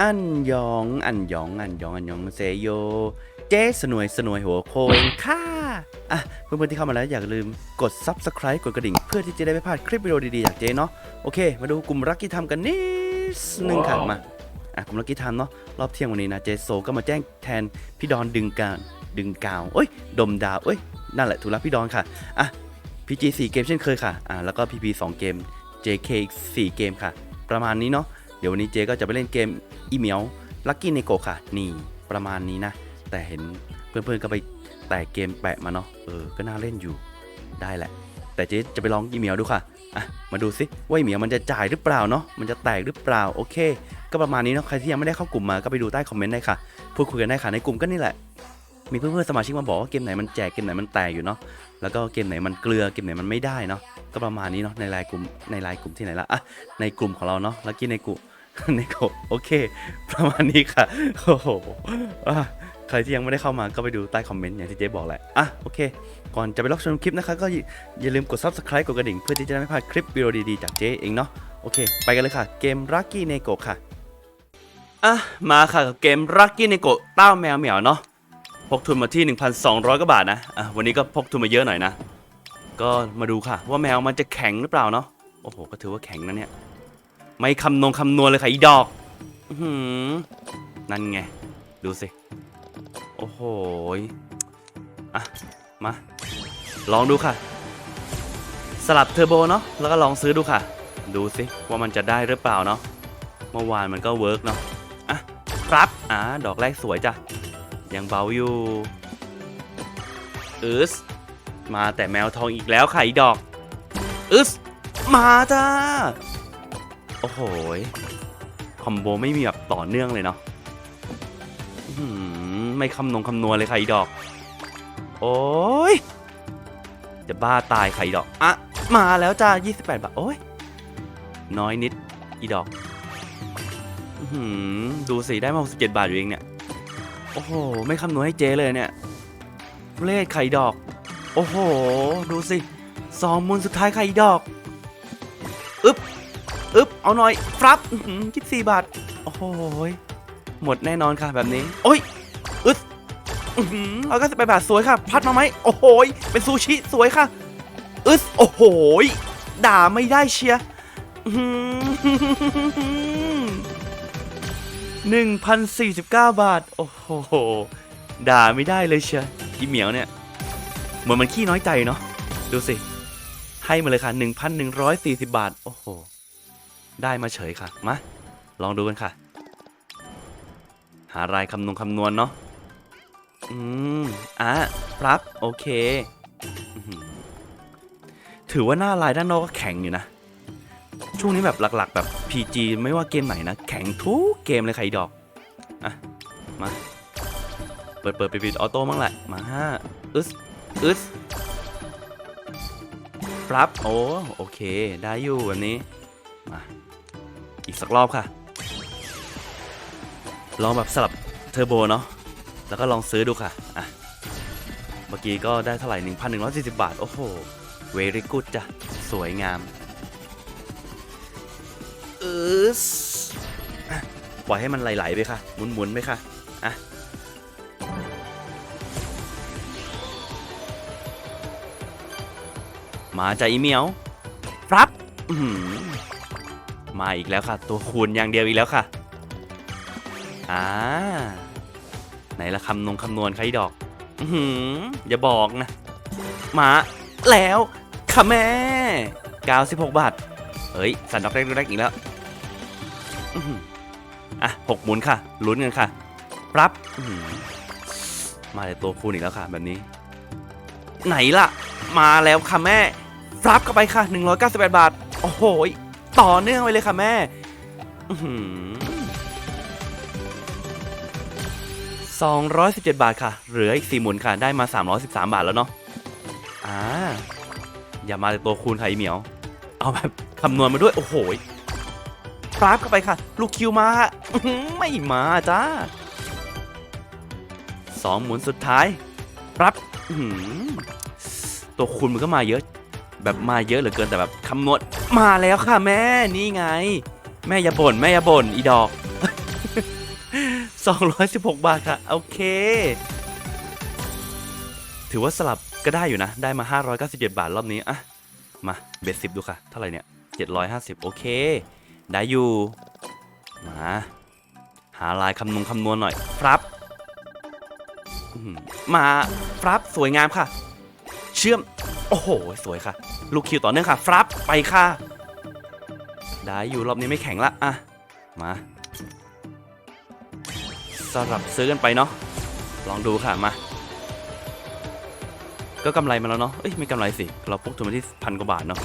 อันยองอันยองอันยองอันยองเซโย เจ๊สนวยสนวยหัวโคงค่ะอะเพื่อนๆที่เข้ามาแล้วอย่าลืมกด subscribe กดกระดิ่ง เพื่อที่จะได้ไม่พลาดคลิปวิดีโอดีๆจากเจ๊เนาะโอเค มาดูกลุ่มรักกี้ทำกันนิดนึงค่ะมาอะกลุ่มรักกี้ทำเนาะรอบเที่ยงวันนี้นะเจโซก็มาแจ้งแทนพี่ดอนดึงการดึงกาวเอ้ยดมดาวเอ้ยนั่นแหละถูกแล้วพี่ดอนค่ะอะ PG 4เกมเช่นเคยค่ะอ่าแล้วก็ PP 2เกม JK อีก4เกมค่ะ ประมาณนี้เนาะเดี๋ยววันนี้เจก็จะไปเล่นเกมอีเมียวลักกี้ในโกค่ะ นี่ประมาณนี้นะ แต่เห็นเพื่อนๆก็ไปแตกเกมแปะมาเนาะเออก็น่าเล่นอยู่ได้แหละ แต่เจ๊จะไปลองอีเมียวดูค่ะอะมาดูซิว่าอีเมียวมันจะจ่ายหรือเปล่าเนาะมันจะแตกหรือเปล่าโอเค ก็ประมาณนี้เนาะใครที่ยังไม่ได้เข้ากลุ่มมาก็ไปดูใต้คอมเมนต์ได้ค่ะพูดคุยกันได้ค่ะในกลุ่มก็นี่แหละมีเพื่อนๆสมาชิกมาบอกว่าเกมไหนมันแจกเกมไหนมันแตกอยู่เนาะแล้วก็เกมไหนมันเกลือเกมไหนมันไม่ได้เนาะก็ประมาณนี้เนาะในไลน์กลุ่มในไลน์กลุ่มที่ไหนละอะในกลุ่มของเราเนาะแล้วกี้ในกลุ่ม ในกโอเค ประมาณนี้ค่ะ โอ้โหใครที่ยังไม่ได้เข้ามาก็ไปดูใต้คอมเมนต์อย่างที่เจ๊บอกแหละ อะ โอเค ก่อนจะไปรับชมคลิปนะคะ ก็อย่าลืมกด subscribe กดกระดิ่ง เพื่อที่จะได้ไม่พลาดคลิปวิดีโอดีๆ จากเจ๊เองเนาะ โอเค ไปกันเลยค่ะ เกม Lucky n e g o ค่ะ อะ มาค่ะกับเกม Lucky n e g o เต้าแมวเหมียวเนาะ พกทุนมาที่ 1,200กว่าบาทนะ อะ วันนี้ก็พกทุนมาเยอะหน่อยนะ ก็มาดูค่ะ ว่าแมวมันจะแข็งหรือเปล่าเนาะ โอ้โห ก็ถือว่าแข็งนะเนี่ย ไม่คำนงคำนวณเลยค่ะอีดอกอื้อหือนั่นไง ดูสิ โอ้โหอะ มา ลองดูค่ะ สลับเทอร์โบเนาะแล้วก็ลองซื้อดูค่ะ ดูสิว่ามันจะได้หรือเปล่าเนาะเมื่อวานมันก็เวิร์กเนาะอะครับอ่าดอกแรกสวยจ้ะยังเบาอยู่อึสมาแต่แมวทองอีกแล้วค่ะอีดอกอึสมาจ้า โอ้โหคอมโบไม่มีแบบต่อเนื่องเลยเนาะไม่คำนงคำนวณเลยค่ะอีดอก โอ้ย จะบ้าตายค่ะอีดอก อะ มาแล้วจ้า 28 บาท โอ้ย น้อยนิด อีดอกอดูสิ ได้มา67บาทอยู่เองเนี่ย โอ้โห ไม่คำนวณให้เจเลยเนี่ยเลขไข่ดอก โอ้โห ดูสิสองมูลสุดท้ายไข่ดอกอึ๊บ อึ๊บเอาหน่อยครับคิดสี่บาท โอ้โหหมดแน่นอนค่ะแบบนี้ โอ้ยอึ๊ดเราก็สิบแบาทสวยค่ะ พัดมาไหมโอ้โหเป็นซูชิสวยค่ะอึ๊ดโอ้โหด่าไม่ได้เชียร์อื้อหือ1,049บาท โอ้โห ด่าไม่ได้เลยเชียร์อีเหมียวเนี่ย เหมือนมันขี้น้อยใจเนาะ ดูสิ ให้มาเลยค่ะ1,140บาท โอ้โห ได้มาเฉยค่ะ มา ลองดูกันค่ะ หารายคำนวณคำนวณเนาะ อืม อะรับ โอเค ถือว่าหน้าลายด้านนอกก็แข็งอยู่นะ ช่วงนี้แบบหลักๆ แบบ PG ไม่ว่าเกมไหนนะ แข็งทุกเกมเลยใครดอก อะ มา เปิดเปิดปิดปิดออโต้มั่งแหละ มาห้าอึสอึสรับ โอ้ โอเค ได้อยู่แบบนี้ มา อีกสักรอบค่ะ ลองแบบสลับเทอร์โบเนาะ แล้วก็ลองซื้อดูค่ะ อะ เมื่อกี้ก็ได้เท่าไหร่ 1,140 บาท โอ้โห เวริกูดจ้ะ สวยงาม เออสอะปล่อยให้มันไหล ๆ ไปค่ะ หมุน ๆ ไปค่ะ อะมาจากอีเหมียว ครับ อื้อหือ มาอีกแล้วค่ะ ตัวคูณอย่างเดียวอีกแล้วค่ะ อ่า ไหนละคำนงคำนวณใครดอก อืออย่าบอกนะ มาแล้วค่ะแม่ 96 บาท เฮ้ย สันดอกแรกแรกอีกแล้วอะหกหมุนค่ะ ลุ้นกันค่ะปรับมาแต่ตัวคูณอีกแล้วค่ะแบบนี้ ไหนล่ะ มาแล้วค่ะแม่ รับเข้าไปค่ะ 198 บาท โอ้โห ต่อเนื่องไปเลยค่ะแม่อื้อหือ217บาทค่ะ เหลืออีก4หมุนค่ะ ได้มา313บาทแล้วเนาะ อ่า อย่ามาแต่ตัวคูณค่ะอีเหมียว เอาแบบคำนวณมาด้วย โอ้โหยปราบเข้าไปค่ะ ลูกคิวมา ไม่มาจ้าสองหมุนสุดท้าย รับหือตัวคูณมันก็มาเยอะ แบบมาเยอะเหลือเกินแต่แบบคำนวณมาแล้วค่ะแม่นี่ไง แม่อย่าบ่นแม่อย่าบ่นอีดอก 216 บาทค่ะ โอเค ถือว่าสลับก็ได้อยู่นะ ได้มา 597 บาทรอบนี้อะมาเบสสิบดูค่ะ เท่าไหร่เนี่ย 750 โอเค ได้อยู่ มา หาลายคำนวณคำนวณหน่อยครับมาครับสวยงามค่ะ เชื่อม อ้โห สวยค่ะ ลูกคิวต่อเนื่องค่ะ ฟรับไปค่ะ ได้อยู่รอบนี้ไม่แข็งละ อะ มา สลับซื้อกันไปเนาะ ลองดูค่ะ มา ก็กำไรมาแล้วเนาะ เอ้ย ไม่กำไรสิ เราพกทุนมาที่พันกว่าบาทเนาะ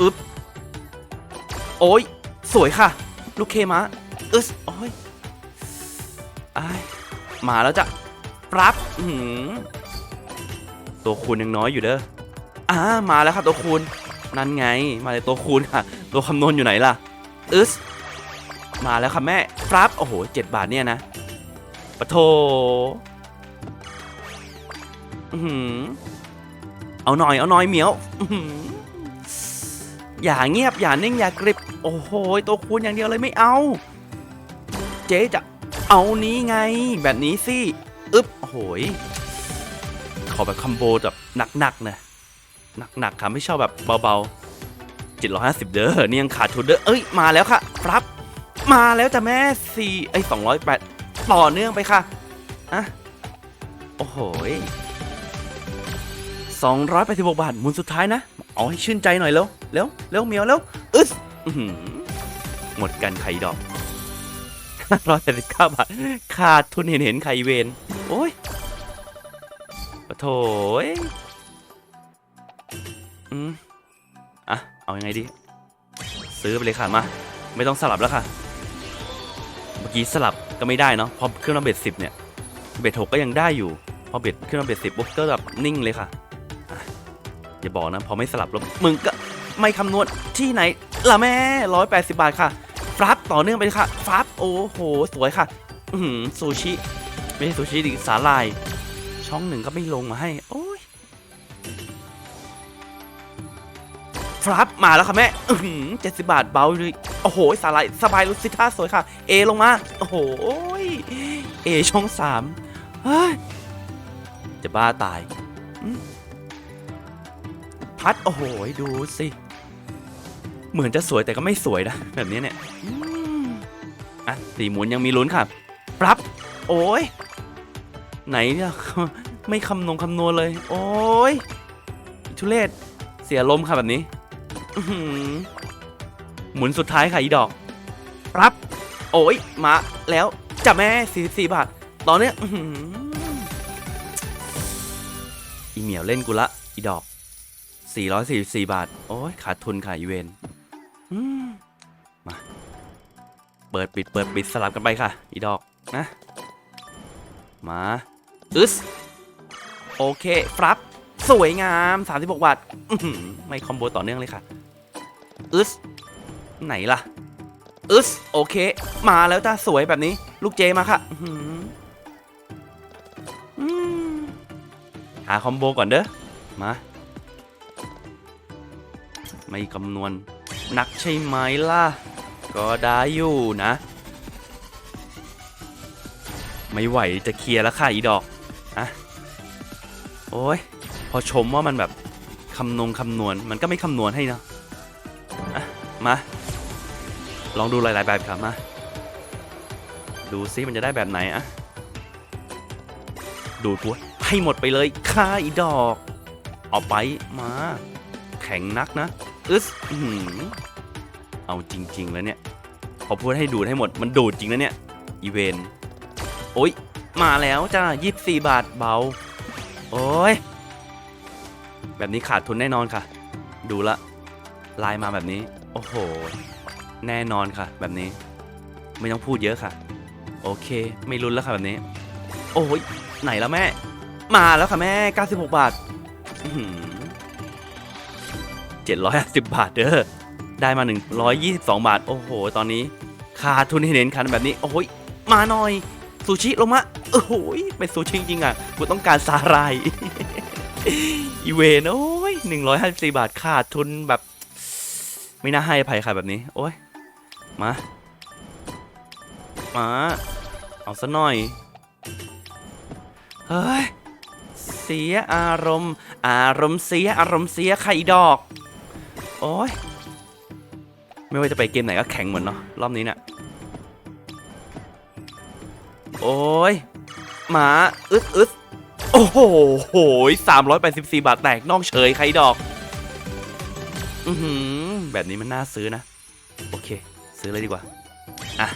อึ๊บ โอ้ย สวยค่ะ ลูกเคมาอึสโอ้ยอายมาแล้วจ้ะปรับ อื้อหือ ตัวคูณยังน้อยอยู่เด้ออ่ามาแล้วค่ะตัวคูณนั่นไง มาเลยตัวคูณค่ะ ตัวคำนวณอยู่ไหนล่ะอึสมาแล้วค่ะแม่ปรับโอ้โหเจ็ดบาทเนี่ยนะปะโทอื้อหือเอาหน่อยเอาหน่อยเหมียวอย่าเงียบอย่านิ่งอย่ากริบ โอ้โหตัวคูณอย่างเดียวเลยไม่เอา เจ๊จะเอานี้ไง แบบนี้สิ อึ๊บโอ้โหย ขอแบบคัมโบแบบหนักๆนะหนักๆค่ะไม่ชอบแบบเบาๆ750 เด้อนี่ยังขาดทุนเด้อเอ้ยมาแล้วค่ะ ครับ มาแล้วจ้ะแม่สี่ไอ้สองร้อยแปดต่อเนื่องไปค่ะอะโอ้โหสองร้อยแปดสิบกบาทมุนสุดท้ายนะเอาให้ชื่นใจหน่อยเร็วเร็วเร็วเมียวเร็วอึ๊สอื้อหือหมดกันไข่ดอกร้อยแปดสิบเก้าบาทขาดทุนเห็นเห็นไข่เวนโอ้ย ถยอืมอะ เอายังไงดี ซื้อไปเลยค่ะมา ไม่ต้องสลับแล้วค่ะ เมื่อกี้สลับก็ไม่ได้เนาะพอขึ้นมาเบ็ดสิบเนี่ย เบ็ดหกก็ยังได้อยู่ พอเบ็ดขึ้นมาเบ็ดสิบปุ๊บก็แบบนิ่งเลยค่ะอย่าบอกนะ พอไม่สลับแล้วมึงก็ไม่คำนวณที่ไหนล่ะแม่ร้อยแปดสิบาทค่ะฟรับต่อเนื่องไปเลยค่ะฟรับโอ้โห สวยค่ะ อือหือซูชิ ไม่ใช่ซูชิดิสาลาย ช่องหนึ่งก็ไม่ลงมาให้ โอ้ยฟรับมาแล้วค่ะแม่เจ็ดสิบบาทเบาเลยโอ้โหสาลายสบายลุสิท่าสวยค่ะ เอลงมา โอ้โหเอช่องสามจะบ้าตาย พัด โอ้โห ดูสิ เหมือนจะสวยแต่ก็ไม่สวยนะ แบบนี้เนี่ยอะสี่หมุนยังมีลุ้นค่ะ ปรับ โอ้ย ไหนเนี่ยไม่คำนงคำนวณเลย โอ้ยทุเรศเสียลมค่ะแบบนี้หมุนสุดท้ายค่ะอีดอก รับ โอ้ยมาแล้วจ้ะแม่ 44 บาท ตอนเนี้ยอีเหมียวเล่นกูละ อีดอก 444 บาท โอ้ยขาดทุนค่ะอีเวนมา เปิดปิดเปิดปิดสลับกันไปค่ะ อีดอกนะ มา อึสโอเคฟรับสวยงาม 36บาทอื้อหือไม่คอมโบต่อเนื่องเลยค่ะอึสไหนล่ะอึสโอเค มาแล้วจ้าสวยแบบนี้ ลูกเจมาค่ะอื้อหืออืมหาคอมโบก่อนเด้อ มา ไม่คำนวณนักใช่ไหมล่ะ ก็ได้อยู่นะ ไม่ไหวจะเคลียร์แล้วค่ะอีดอก โอ้ยพอชมว่ามันแบบคำนงคำนวณมันก็ไม่คำนวณให้นะะมาลองดูหลายๆแบบครับมาดูซิมันจะได้แบบไหนอะดูตัวให้หมดไปเลยค่าอีดอกเอาไปมา แข็งนักนะอึสอื้อหือเอาจริง ๆ แล้วเนี่ยพอพูดให้ดูดให้หมดมันดูดจริงนะเนี่ยอีเวนโอ้ยมาแล้วจ้า24 บาทเบา โอ้ย แบบนี้ขาดทุนแน่นอนค่ะ ดูละลายมาแบบนี้ โอ้โห แน่นอนค่ะ แบบนี้ ไม่ต้องพูดเยอะค่ะ โอเค ไม่ลุ้นแล้วค่ะแบบนี้ โอ้ย ไหนแล้วแม่ มาแล้วค่ะแม่ 96 บาทอื้อหือ750บบาทเด้อ ได้มา 122 บาท โอ้โห ตอนนี้ ขาดทุนให้เน้นคันแบบนี้ โอ้ย มาหน่อย ซูชิลงมาโอ้โหยเป็นซูชิจริงๆอะกูต้องการสาหร่ายอีเวนโอ้ย154บาทขาดทุนแบบ ไม่น่าให้อภัยค่ะแบบนี้ โอ้ยมา มา เอาซะหน่อย เฮ้ย เสียอารมณ์ อารมณ์เสียอารมณ์เสียไข่ดอก โอ้ย ไม่ว่าจะไปเกมไหนก็แข็งเหมือนเนาะรอบนี้เนี่ย โอ้ยหมาอึดอึดโอ้โหโหสามร้อยแปดสิบสี่บาทแตกน่อกเฉยไข่ดอก อือหือ แบบนี้มันน่าซื้อนะ โอเค ซื้อเลยดีกว่า อะ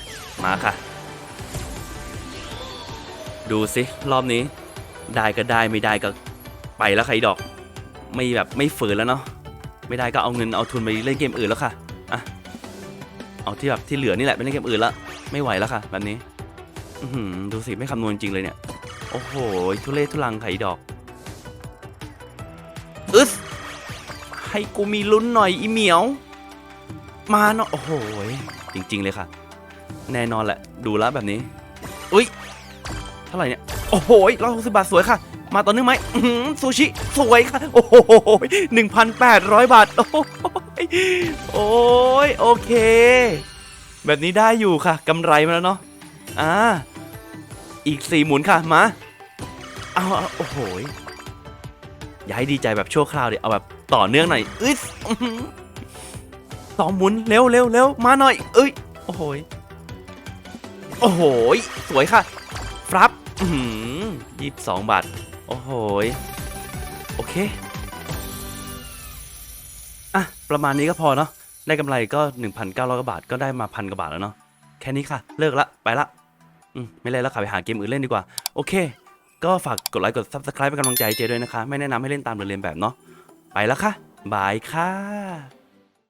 มาค่ะ ดูสิ รอบนี้ ได้ก็ได้ไม่ได้ก็ไปแล้วใครดอก ไม่แบบไม่ฝืนแล้วเนาะ ไม่ได้ก็เอาเงินเอาทุนไปเล่นเกมอื่นแล้วค่ะ อะ เอาที่แบบที่เหลือนี่แหละไปเล่นเกมอื่นละ ไม่ไหวแล้วค่ะ แบบนี้ ดูสิ ไม่คำนวณจริงเลยเนี่ย โอ้โห ทุเรศทุลังไข่ดอกอึดให้กูมีลุ้นหน่อยอีเหมียว มาเนาะโอ้โห จริง ๆ เลยค่ะ แน่นอนแหละ ดูแล้วแบบนี้ อุ้ย เท่าไหร่เนี่ย โอ้โหร้อยหกสิบาทสวยค่ะ มาต่อเนื่องไหมอื้อหือซูชิ สวยค่ะ โอ้โหหนึ่งพันแปดร้อยบาท โอ้โหโอ้ยโอเค แบบนี้ได้อยู่ค่ะกำไรมาแล้วเนาะ อ่า อีกสี่หมุนค่ะมาเอาเอาโอ้โหอย่าให้ดีใจแบบชั่วคราวเดี๋ยวเอาแบบต่อเนื่องหน่อยอึ๊ดสองหมุนเร็วเร็วเร็วมาหน่อย เอ้ย โอ้โหโอ้โหสวยค่ะฟรับยี่สิบสองบาท โอ้โหโอเค อะ ประมาณนี้ก็พอเนาะ ได้กำไรก็ 1,900กว่าบาท ก็ได้มาพันกว่าบาทแล้วเนาะ แค่นี้ค่ะ เลิกละ ไปละ ไม่เล่นแล้วขับไปหาเกมอื่นเล่นดีกว่า โอเค ก็ฝากกดไลค์กด Subscribe เป็นกำลังใจให้เจด้วยนะคะ ไม่แนะนำให้เล่นตามเรียนแบบเนาะไปแล้วค่ะบายค่ะ